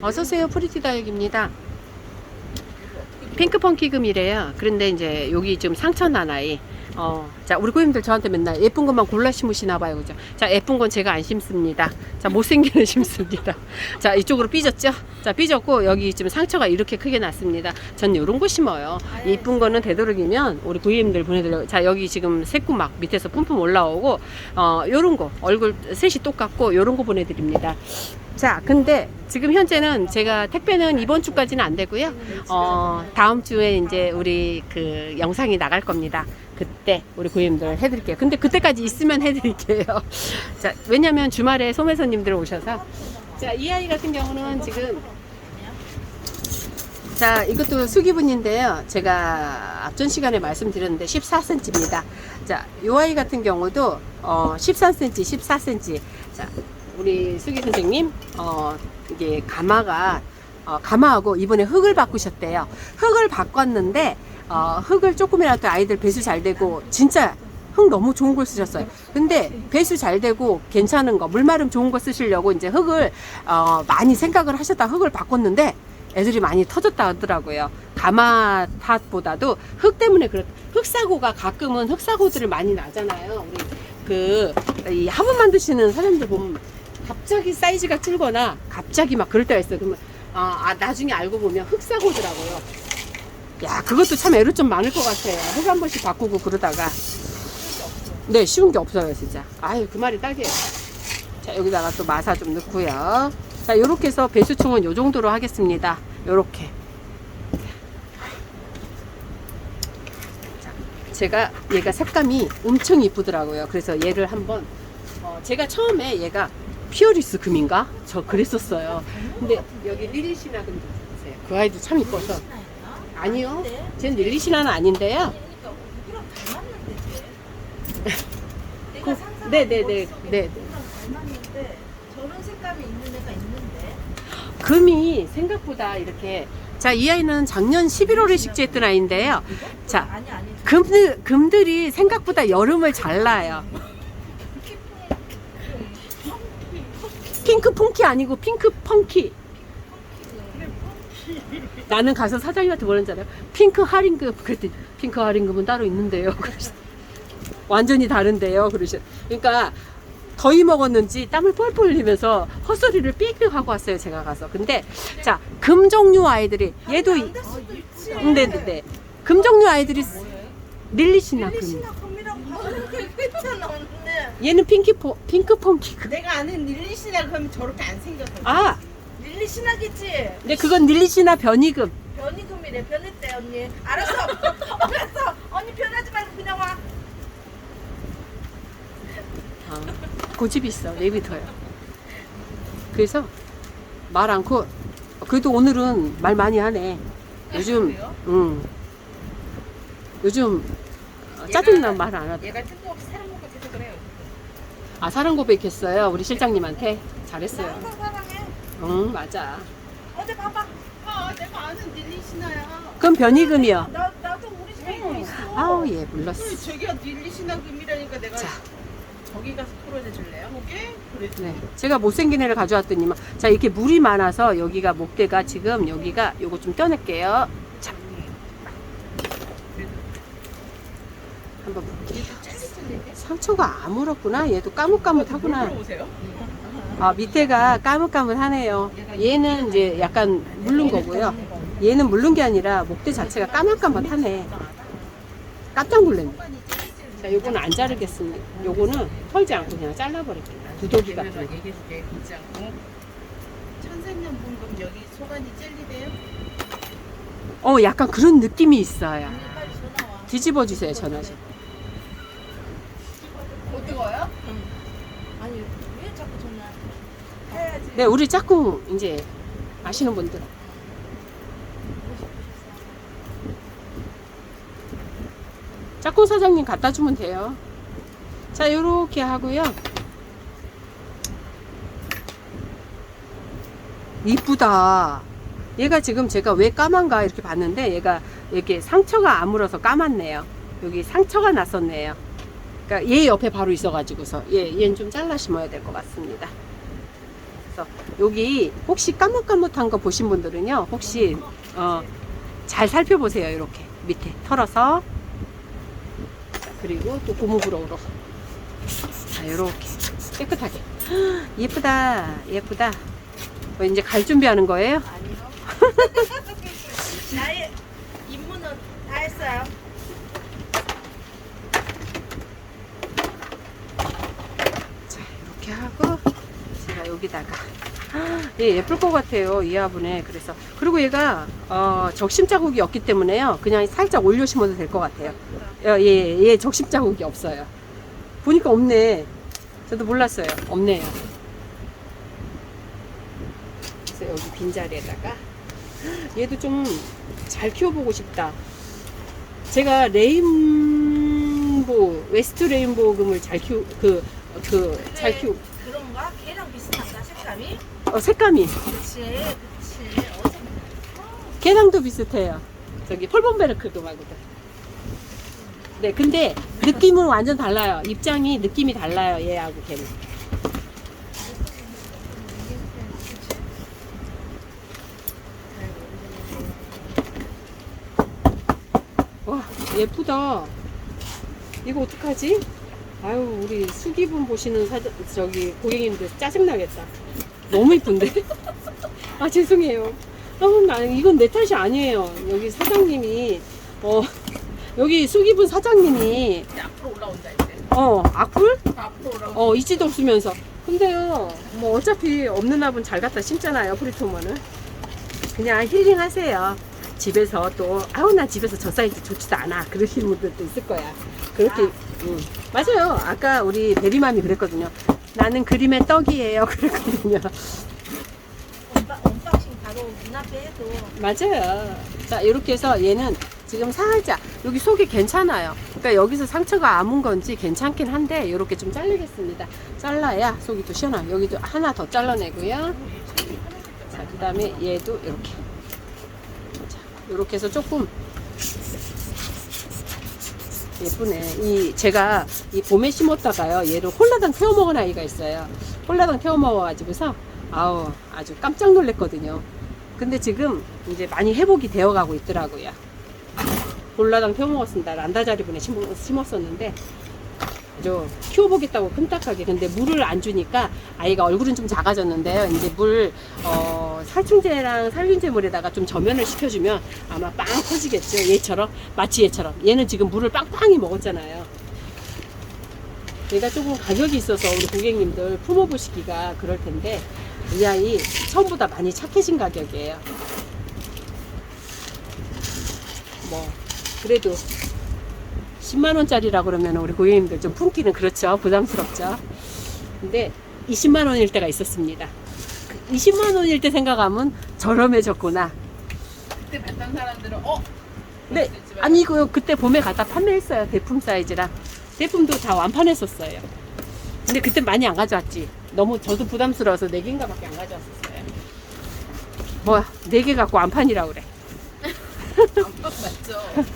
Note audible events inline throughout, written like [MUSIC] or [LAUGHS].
어서오세요 프리티 다육입니다. 핑크펑키금이래요. 그런데 이제 여기 좀 상처 난 아이. 어, 자 우리 고객님들 저한테 맨날 예쁜 것만 골라 심으시나 봐요 그죠? 자 예쁜 건 제가 안 심습니다. 자 못생기는 [LAUGHS] 심습니다. 자 이쪽으로 삐졌죠? 자 삐졌고 여기 지금 상처가 이렇게 크게 났습니다. 전 요런 거 심어요. 예쁜 거는 되도록이면 우리 고객님들 보내드려요 자 여기 지금 새꾸 막 밑에서 뿜뿜 올라오고 어 요런 거 얼굴 셋이 똑같고 요런 거 보내드립니다 자, 근데 지금 현재는 제가 택배는 이번 주까지는 안 되고요. 어, 다음 주에 이제 우리 그 영상이 나갈 겁니다. 그때 우리 고객님들 해드릴게요. 근데 그때까지 있으면 [LAUGHS] 해드릴게요. 자, 왜냐면 주말에 소매손님들 오셔서. 자, 이 아이 같은 경우는 지금 자, 이것도 수기분인데요. 제가 앞전 시간에 말씀드렸는데 14cm입니다. 자, 이 아이 같은 경우도 어, 13cm, 14cm. 자, 우리 수기 선생님, 어, 이게 가마가 어, 가마하고 이번에 흙을 바꾸셨대요. 흙을 바꿨는데 어, 흙을 조금이라도 아이들 배수 잘 되고 진짜 흙 너무 좋은 걸 쓰셨어요. 근데 배수 잘 되고 괜찮은 거, 물마름 좋은 거 쓰시려고 이제 흙을 어, 많이 생각을 하셨다 흙을 바꿨는데 애들이 많이 터졌다 하더라고요. 가마 탓보다도 흙 때문에 그렇. 흙사고가 가끔은 흙사고들을 많이 나잖아요. 우리 그이 화분 만드시는 사람들 보면 갑자기 사이즈가 줄거나 갑자기 막 그럴 때가 있어요. 그러면 아, 아, 나중에 알고 보면 흙사고더라고요. 야 그것도 참 애로 좀 많을 것 같아요. 흙 한 번씩 바꾸고 그러다가 네 쉬운 게 없어요 진짜. 아유 그 말이 딱이에요. 자 여기다가 또 마사 좀 넣고요. 자 요렇게 해서 배수충은 요 정도로 하겠습니다. 요렇게. 자, 제가 얘가 색감이 엄청 이쁘더라고요. 그래서 얘를 한번 어, 제가 처음에 얘가 피어리스 금인가? 저 그랬었어요. 근데 여기 리리시나 금좀 보세요. 그 아이도 참 이뻐서. 아니요. 쟤는 릴리시나는 아닌데요. [LAUGHS] 그- 네네네, 네. 우리랑 닮았는데 저런 색감이 있는 애가 있는데 금이 생각보다 이렇게 자, 이 아이는 작년 11월에 식재했던 아이인데요. 자, 금들, 금들이 생각보다 여름을 잘 나요. 핑크 펑키 아니고 핑크 펑키. 나는 가서 사장님한테 뭐라는 알아요? 핑크 할인금. 그랬더니 핑크 할인금은 따로 있는데요. 그러시 [LAUGHS] 완전히 다른데요. 그러시 그러니까 더위 먹었는지 땀을 뻘뻘 흘리면서 헛소리를 삑삑 하고 왔어요. 제가 가서. 근데 자, 금 종류 아이들이 얘도 이- 있지 음, 네네 네. 금 종류 아이들이 릴리시나 금. 금이라고 하는데 했잖아 언니 얘는 핑크 포, 핑크 펑키 금. 내가 아는 릴리시나 그러면 저렇게 안 생겼어 아, 릴리시나겠지 근데 그건 릴리시나 변이금. 변이금이래 변했대 언니 알았어 [LAUGHS] 알았어 언니 변하지 말고 그냥 와 아, 고집이 있어. 내비둬요. 그래서 말 않고 그래도 오늘은 말 많이 하네. 요즘 그래요? 응. 요즘 짜증나 말 안 하다. 얘가 뜬금없이 사람 먹고 계속 그래요 아 사랑 고백했어요. 우리 실장님한테 나 잘했어요. 항상 사랑해 응 맞아. 어제 봐봐 아 내가 아는 릴리시나야 그럼 변이금이요. 나, 나도 우리 있고 있어 아우 예 몰랐어. 우리 저기가 릴리시나 금이라니까 내가 자. 저기 가서 풀어내 줄래요? 거기? 그래 네, 제가 못생긴 애를 가져왔더니만 자 이렇게 물이 많아서 여기가 목대가 지금 여기가 요거 좀 떼낼게요. 자, 한번 볼게요. 상처가 아물었구나. 얘도 까뭇까뭇하구나. 아 밑에가 까뭇까뭇하네요. 얘는 이제 약간 물른 거고요. 얘는 물른 게 아니라 목대 자체가 까뭇까뭇하네. 깜짝 놀랐네. 자, 요거는 안 자르겠습니다. 요거는 털지 않고 그냥 잘라버릴게요. 두더기 같은 거. 어, 약간 그런 느낌이 있어요. 언니 빨리 전화 와 뒤집어 주세요, 전화 좀. 못 뜨거워요? 응 아니 왜 자꾸 전화 해야지 네, 우리 짝꿍 이제 아시는 분들. 짝꿍 사장님 갖다 주면 돼요. 자, 요렇게 하고요. 이쁘다. 얘가 지금 제가 왜 까만가 이렇게 봤는데 얘가 이렇게 상처가 아물어서 까맣네요. 여기 상처가 났었네요. 그러니까 얘 옆에 바로 있어가지고서 얘 얘는 좀 잘라 심어야 될 것 같습니다. 그래서 여기 혹시 까뭇까뭇한 거 보신 분들은요, 혹시 어, 잘 살펴보세요. 이렇게 밑에 털어서 자, 그리고 또 고무부러우로 자 이렇게 깨끗하게 [GASPS] 예쁘다 예쁘다 뭐 이제 갈 준비하는 거예요? 아니요. [LAUGHS] 나의 임무는 다 했어요. 자 이렇게 하고 여기다가. 예, 예쁠 것 같아요 이 화분에. 그래서 그리고 얘가 어, 적심 자국이 없기 때문에요. 그냥 살짝 올려 심어도 될 것 같아요. 예, 예, 예, 적심 자국이 없어요. 보니까 없네. 저도 몰랐어요. 없네요. 그래서 여기 빈자리에다가 얘도 좀 잘 키워보고 싶다. 제가 레인보 웨스트 레인보우 금을 잘 키우 그 그 잘 키우 그런가? 색감이? 어, 색감이 그치, 그치. 어제 걔랑도 비슷해요. 저기 폴본베르크도 말고도. 네, 근데 느낌은 완전 달라요. 입장이 느낌이 달라요. 얘하고 걔는. 와, 예쁘다. 이거 어떡하지? 아유, 우리 수기분 보시는 사자, 저기 고객님들 짜증나겠다. 너무 이쁜데? [LAUGHS] 아, 죄송해요. 아, 나 이건 내 탓이 아니에요. 여기 사장님이, 어, 여기 수기분 사장님이, 앞으로 올라온다 이제. 어, 악플? 앞으로 올라온다. 어, 있지도 없으면서. 근데요, 뭐 어차피 없는 합은 잘 갖다 심잖아요, 프리토머는. 그냥 힐링 하세요. 집에서 또, 아우, 나 집에서 저 사이즈 좋지도 않아. 그러시는 분들도 있을 거야. 그렇게, 아. 음. 맞아요. 아까 우리 베리맘이 그랬거든요. 나는 그림의 떡이에요. 그랬거든요. 언박, 언박싱 바로 눈앞에 해도 맞아요. 자, 이렇게 해서 얘는 지금 살짝 여기 속이 괜찮아요. 그러니까 여기서 상처가 아문 건지 괜찮긴 한데 이렇게 좀 잘리겠습니다. 잘라야 속이 또 시원해요. 여기도 하나 더 잘라내고요. 자, 그다음에 얘도 이렇게. 자, 이렇게 해서 조금 예쁘네. 이 제가 이 봄에 심었다가요. 얘를 홀라당 태워 먹은 아이가 있어요. 홀라당 태워 먹어가지고서 아우 아주 깜짝 놀랐거든요. 근데 지금 이제 많이 회복이 되어 가고 있더라고요. 홀라당 태워 먹었습니다. 란다자리분에 심었- 심었었는데 아주 키워보겠다고 큼딱하게 근데 물을 안 주니까 아이가 얼굴은 좀 작아졌는데요. 이제 물 어, 살충제랑 살균제물에다가 좀 점연을 시켜주면 아마 빵 터지겠죠. 얘처럼 마치 얘처럼 얘는 지금 물을 빵빵히 먹었잖아요. 얘가 조금 가격이 있어서 우리 고객님들 품어보시기가 그럴 텐데 이 아이 처음보다 많이 착해진 가격이에요. 뭐 그래도 10만 원짜리라 그러면 우리 고객님들 좀 품기는 그렇죠. 부담스럽죠. 근데 20만 원일 때가 있었습니다. 그 20만 원일 때 생각하면 저렴해졌구나. 그때 봤던 사람들은 어? 네, 아니 이거 그때 봄에 갖다 판매했어요. 대품 사이즈랑 대품도 다 완판했었어요. 근데 그때 많이 안 가져왔지. 너무 저도 부담스러워서 네 개인가밖에 안 가져왔었어요. 뭐야, 네개 갖고 완판이라 그래. [LAUGHS] 맞죠.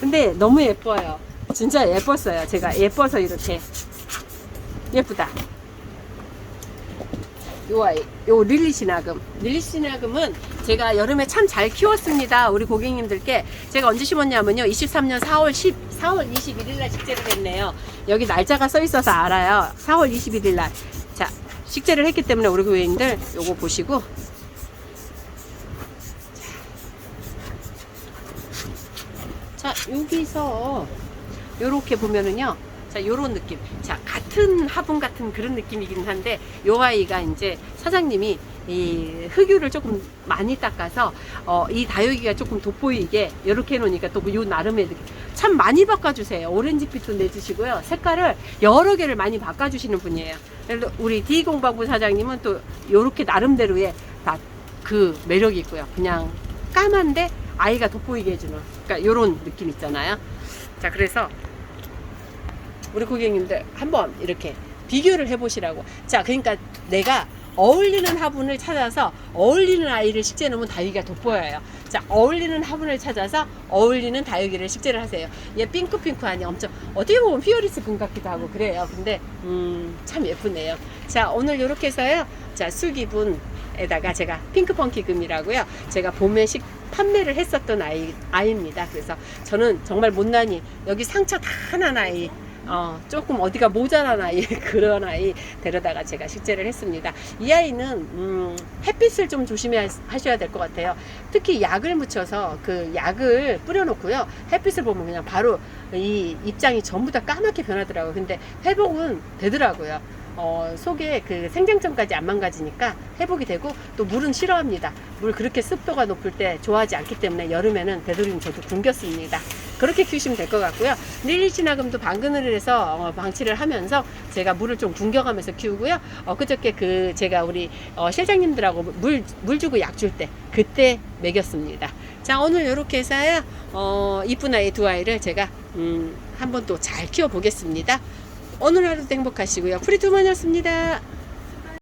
근데 너무 예뻐요. 진짜 예뻤어요. 제가 예뻐서 이렇게 예쁘다. 요 아이, 요 릴리 시나금. 릴리 시나금은 제가 여름에 참 잘 키웠습니다. 우리 고객님들께 제가 언제 심었냐면요. 23년 4월 10, 4월 21일 날 식재를 했네요. 여기 날짜가 써 있어서 알아요. 4월 21일 날. 자, 식재를 했기 때문에 우리 고객님들 요거 보시고 자, 여기서 요렇게 보면은요. 자, 요런 느낌. 자, 같은 화분 같은 그런 느낌이긴 한데 요 아이가 이제 사장님이 이 흑유를 조금 많이 닦아서 어, 이 다육이가 조금 돋보이게 이렇게 해놓으니까 또 요 나름의 느낌. 참 많이 바꿔주세요. 오렌지빛도 내주시고요. 색깔을 여러 개를 많이 바꿔주시는 분이에요. 우리 디공방부 사장님은 또 요렇게 나름대로의 다 그 매력이 있고요. 그냥 까만데 아이가 돋보이게 해주는 그러니까 요런 느낌 있잖아요. 자, 그래서 우리 고객님들 한번 이렇게 비교를 해보시라고. 자, 그러니까 내가 어울리는 화분을 찾아서 어울리는 아이를 식재 놓으면 다육이가 돋보여요. 자, 어울리는 화분을 찾아서 어울리는 다육이를 식재를 하세요. 얘 핑크핑크하니 엄청 어떻게 보면 피어리스 분 같기도 하고 그래요. 근데 음, 참 예쁘네요. 자, 오늘 이렇게 해서요. 자, 수기분 에다가 제가 핑크펑키금이라고요. 제가 봄에 식 판매를 했었던 아이, 아이입니다. 그래서 저는 정말 못난이 여기 상처 다난 아이 어, 조금 어디가 모자란 아이 [LAUGHS] 그런 아이 데려다가 제가 식재를 했습니다. 이 아이는 음, 햇빛을 좀 조심하셔야 될 것 같아요. 특히 약을 묻혀서 그 약을 뿌려놓고요. 햇빛을 보면 그냥 바로 이 입장이 전부 다 까맣게 변하더라고요. 근데 회복은 되더라고요. 어, 속에 그 생장점까지 안 망가지니까 회복이 되고 또 물은 싫어합니다. 물 그렇게 습도가 높을 때 좋아하지 않기 때문에 여름에는 되도록이면 저도 굶겼습니다. 그렇게 키우시면 될 것 같고요. 닐리치나금도 방근을 해서 어, 방치를 하면서 제가 물을 좀 굶겨가면서 키우고요. 어, 그저께 그 제가 우리 어, 실장님들하고 물, 물 주고 약 줄 때 그때 먹였습니다. 자 오늘 이렇게 해서요. 어, 이쁜 아이 두 아이를 제가 음, 한번 또 잘 키워 보겠습니다. 오늘 하루도 행복하시고요. 프리투먼이었습니다.